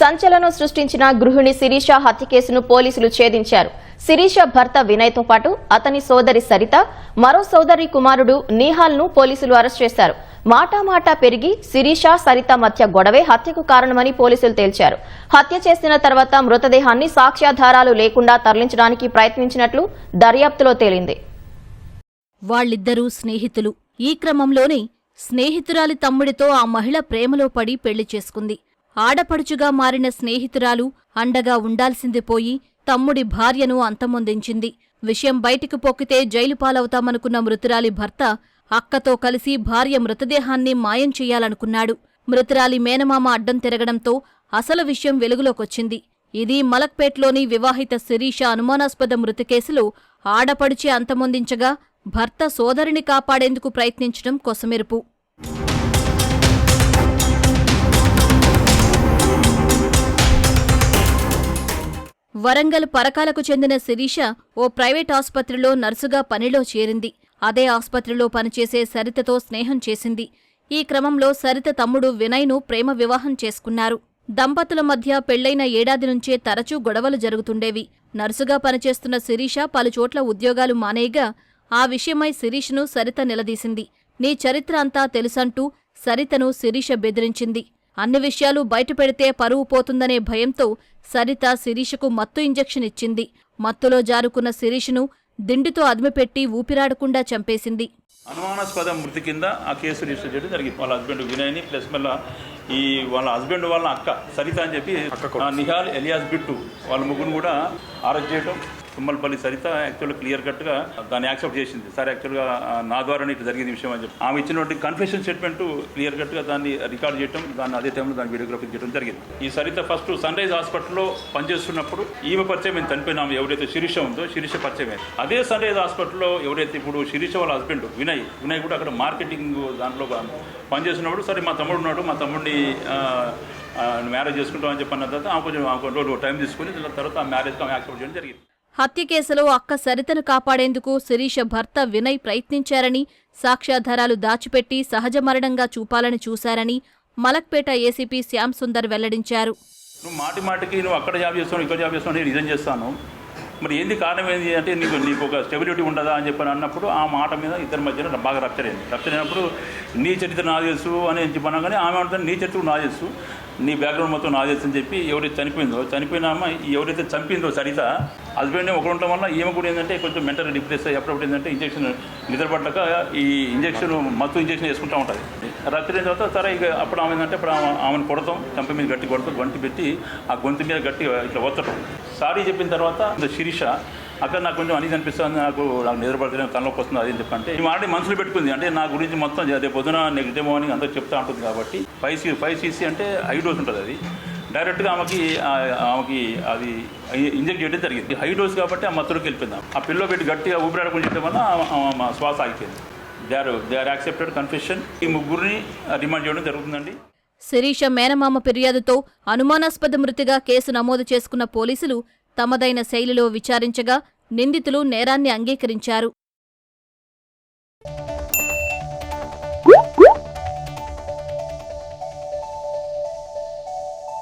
సంచలనం సృష్టించిన గృహిణి శిరీష హత్య కేసును పోలీసులు ఛేదించారు. శిరీష భర్త వినయ్తో పాటు అతని సోదరి సరిత మరో సోదరి కుమారుడు నీహాల్ను పోలీసులు అరెస్ట్ చేశారు. మాటామాటా పెరిగి శిరీష సరిత మధ్య గొడవే హత్యకు కారణమని పోలీసులు తేల్చారు. హత్య చేసిన తర్వాత మృతదేహాన్ని సాక్ష్యాధారాలు లేకుండా తరలించడానికి ప్రయత్నించినట్లు దర్యాప్తులో తేలింది. వాళ్ళిద్దరూ స్నేహితులు. ఈ క్రమంలోనే స్నేహితురాలి తమ్ముడితో ఆ మహిళ ప్రేమలో పడి పెళ్ళి చేసుకుంది. ఆడపడుచుగా మారిన స్నేహితురాలు అండగా ఉండాల్సింది పోయి తమ్ముడి భార్యను అంతమొందించింది. విషయం బయటికి పొక్కితే జైలు పాలవుతామనుకున్న మృతురాలి భర్త అక్కతో కలిసి భార్య మృతదేహాన్ని మాయం చెయ్యాలనుకున్నాడు మృతురాలి మేనమామ అడ్డం తిరగడంతో అసలు విషయం వెలుగులోకొచ్చింది. ఇది మలక్పేట్లోని వివాహిత శిరీష అనుమానాస్పద మృతి కేసులో ఆడపడిచి అంతమొందించగా భర్త సోదరిని కాపాడేందుకు ప్రయత్నించడం కొసమెరుపు. వరంగల్ పరకాలకు చెందిన శిరీష ఓ ప్రైవేట్ ఆసుపత్రిలో నర్సుగా పనిలో చేరింది. అదే ఆసుపత్రిలో పనిచేసే సరితతో స్నేహం చేసింది. ఈ క్రమంలో సరిత తమ్ముడు వినయ్ను ప్రేమ వివాహం చేసుకున్నారు. దంపతుల మధ్య పెళ్ళైన ఏడాది నుంచే తరచూ గొడవలు జరుగుతుండేవి. నర్సుగా పనిచేస్తున్న శిరీష పలుచోట్ల ఉద్యోగాలు మానేయగా ఆ విషయమై శిరీషను సరిత నిలదీసింది. నీ చరిత్ర అంతా తెలుసంటూ సరితను శిరీష బెదిరించింది. అన్ని విషయాలు బయటపెడితే పరువు పోతుందనే భయంతో సరిత శిరీషకు మత్తు ఇంజెక్షన్ ఇచ్చింది. మత్తులో జారుకున్న శిరీషను దిండుతో అదిమిపెట్టి ఊపిరాడకుండా చంపేసింది. అనుమానాస్పద మృతి కింద ఆ కేసు రిజిస్టర్ చేయడం జరిగింది. వాళ్ళ హస్బెండ్ వినయ్ని ప్లస్ మళ్ళీ ఈ వాళ్ళ హస్బెండ్ వాళ్ళ అక్క సరిత అని చెప్పి నిహాల్ ఎలియాస్ బిట్టు వాళ్ళ ముగ్గురు కూడా అరెస్ట్ చేయడం తుమ్మలపల్లి సరిత యాక్చువల్గా క్లియర్ కట్గా దాన్ని యాక్సెప్ట్ చేసింది. సార్ యాక్చువల్గా నా ద్వారానే ఇట్లా జరిగింది విషయం అని చెప్పి. ఆమె ఇచ్చినటువంటి కన్ఫెషన్ స్టేట్మెంట్ క్లియర్ కట్గా దాన్ని రికార్డ్ చేయడం దాన్ని అదే టైంలో దాన్ని వీడియోగ్రఫీ చేయడం జరిగింది. ఈ సరిత ఫస్ట్ సన్ రైజ్ హాస్పిటల్లో పనిచేస్తున్నప్పుడు ఈమె పరిచయం మేము చనిపోయినాము ఎవరైతే శిరీష ఉందో శిరీష పరిచయం అదే సన్ రైజ్ హాస్పిటల్లో ఎవరైతే ఇప్పుడు శిరీష వాళ్ళ హస్బెండ్ వినయ్ వినయ్ కూడా అక్కడ మార్కెటింగ్ దాంట్లో పనిచేస్తున్నప్పుడు సరే మా తమ్ముడు ఉన్నాడు మా తమ్ముడిని మ్యారేజ్ చేసుకుంటామని చెప్పిన తర్వాత ఆమె కొంచెం ఆమె కొన్ని టైం తీసుకుని తర్వాత ఆ మ్యారేజ్కి ఆమె యాక్సెప్ట్ చేయడం జరిగింది. హత్య కేసులో అక్క సరితను కాపాడేందుకు శిరీష భర్త వినయ్ ప్రయత్నించారని సాక్ష్యాధారాలు దాచిపెట్టి సహజ మరణంగా చూపాలని చూశారని మలక్పేట ఏసీపీ శ్యామ్ సుందర్ వెల్లడించారు. నువ్వు మాటి మాటికి నువ్వు అక్కడ జాబ్ చేస్తావు ఇక్కడ జాబ్ చేస్తావు నేను రిజైన్ చేస్తాను. మరి ఏంది కారణం ఏంది అంటే నీకు నీకు ఒక స్టెబిలిటీ ఉండదా అని చెప్పని అన్నప్పుడు ఆ మాట మీద ఇద్దరి మధ్యన బాగా రప్చర్ అయింది. రప్చర్ అయినప్పుడు నీ చరిత్ర నా తెలుసు అని చెప్పి ఆమె అంటుంది నీ చరిత్ర నా తెలుసు. నీ బ్యాక్గ్రౌండ్ మొత్తం నాదే అని చెప్పి ఎవరైతే చనిపోయిందో చనిపోయిన అమ్మ ఎవరైతే చంపిందో సరిత హస్బెండ్ ఒకరు ఉండటం వల్ల ఏమి కూడా ఏంటంటే కొంచెం మెంటల్ డిప్రెస్ ఎప్పుడప్పుడు ఏంటంటే ఇంజక్షన్ నిద్రపడ్డాక ఈ ఇంజక్షన్ మత్తు ఇంజక్షన్ వేసుకుంటూ ఉంటుంది. రాత్రి అయిన తర్వాత సరే ఇక అప్పుడు ఆమె ఏంటంటే అప్పుడు ఆమెను కొడతాం చంప మీద గట్టి కొడతాం గొంతు పెట్టి ఆ గొంతు మీద గట్టి ఇట్లా ఒత్తటం. సారీ చెప్పిన తర్వాత శిరీష అక్కడ నాకు కొంచెం అనేది అనిపిస్తుంది నాకు నాకు నిద్రపడతలేదు తనలోకి వస్తుంది అది చెప్పంటే. ఈ ఆల్రెడీ మనసులో పెట్టుకుంది. అంటే నా గురించి మొత్తం రేపు పొద్దున నెగిటివ్ అని అందరూ చెప్తా ఉంటుంది కాబట్టి ఫైవ్ సీ ఫైవ్ సీసీ అంటే హై డోస్ ఉంటుంది అది. డైరెక్ట్గా ఆమెకి ఆమెకి అది ఇంజెక్ట్ చేయడం జరిగింది. హై డోస్ కాబట్టి ఆ మత్తులోకి వెళ్ళిపోయింది ఆ పిల్లో పెట్టి గట్టిగా ఊపిరాడకుండా చేయడం వల్ల శ్వాస ఆగిపోయింది. They are they are accepted confession ఈ ముగ్గురిని రిమాండ్ చేయడం జరుగుతుందండి. శిరీష మేనమామ ఫిర్యాదుతో అనుమానాస్పద మృతిగా కేసు నమోదు చేసుకున్న పోలీసులు తమదైన శైలిలో విచారించగా నిందితులు నేరాన్ని అంగీకరించారు.